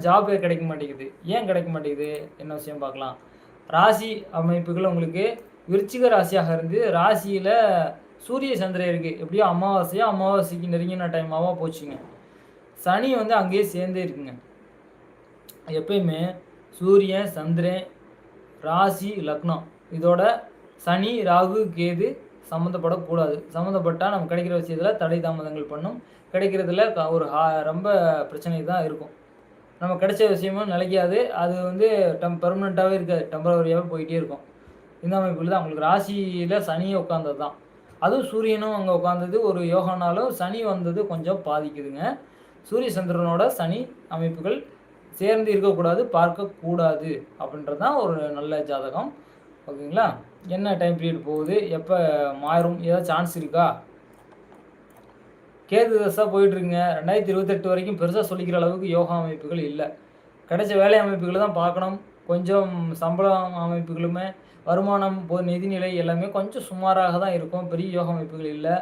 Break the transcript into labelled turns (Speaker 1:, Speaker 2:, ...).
Speaker 1: ஜாபே கிடைக்க மாட்டேங்குது. ஏன் கிடைக்க மாட்டேங்குது? என்ன விஷயம் பார்க்கலாம். ராசி அமைப்புகள் உங்களுக்கு விருச்சிக ராசியாக இருந்து ராசியில் சூரிய சந்திரன் இருக்குது எப்படியோ அமாவாசையோ அமாவாசைக்கு நெருங்கின டைமாவா போச்சுங்க. சனி வந்து அங்கேயே சேர்ந்தே இருக்குங்க. எப்பயுமே சூரியன் சந்திரன் ராசி லக்னம். இதோட சனி ராகு கேது சம்மந்தப்படக்கூடாது. சம்மந்தப்பட்டால் நம்ம கிடைக்கிற விஷயத்தில் தடை தாமதங்கள் பண்ணும். கிடைக்கிறதுல ஒரு ஹா- ரொம்ப பிரச்சனை தான் இருக்கும். நம்ம கிடைச்ச விஷயமும் நிலைக்காது. அது வந்து டம் பெர்மனெண்ட்டாகவே இருக்காது. டெம்பரவரியாகவே போயிட்டே இருக்கும். இந்த அமைப்பில் தான். உங்களுக்கு ராசியில் சனியை உட்காந்தது தான் அதுவும் சூரியனும் அங்கே உட்காந்தது ஒரு யோகானாலும் சனி வந்தது கொஞ்சம் பாதிக்குதுங்க. சூரிய சந்திரனோட சனி அமைப்புகள் சேர்ந்து இருக்கக்கூடாது பார்க்கக்கூடாது அப்படின்றது தான் ஒரு நல்ல ஜாதகம். ஓகேங்களா? என்ன டைம் பீரியட் போகுது? எப்போ மாறும்? ஏதாவது சான்ஸ் இருக்கா? கேது தசா போயிட்டுருங்க ரெண்டாயிரத்தி இருபத்தெட்டு வரைக்கும் பெருசாக சொல்லிக்கிற அளவுக்கு யோகா அமைப்புகள் இல்லை. கிடைச்ச வேலை அமைப்புகளை தான் பார்க்கணும். கொஞ்சம் சம்பளம் அமைப்புகளுமே வருமானம் நிதிநிலை எல்லாமே கொஞ்சம் சுமாராக தான் இருக்கும். பெரிய யோகா அமைப்புகள் இல்லை.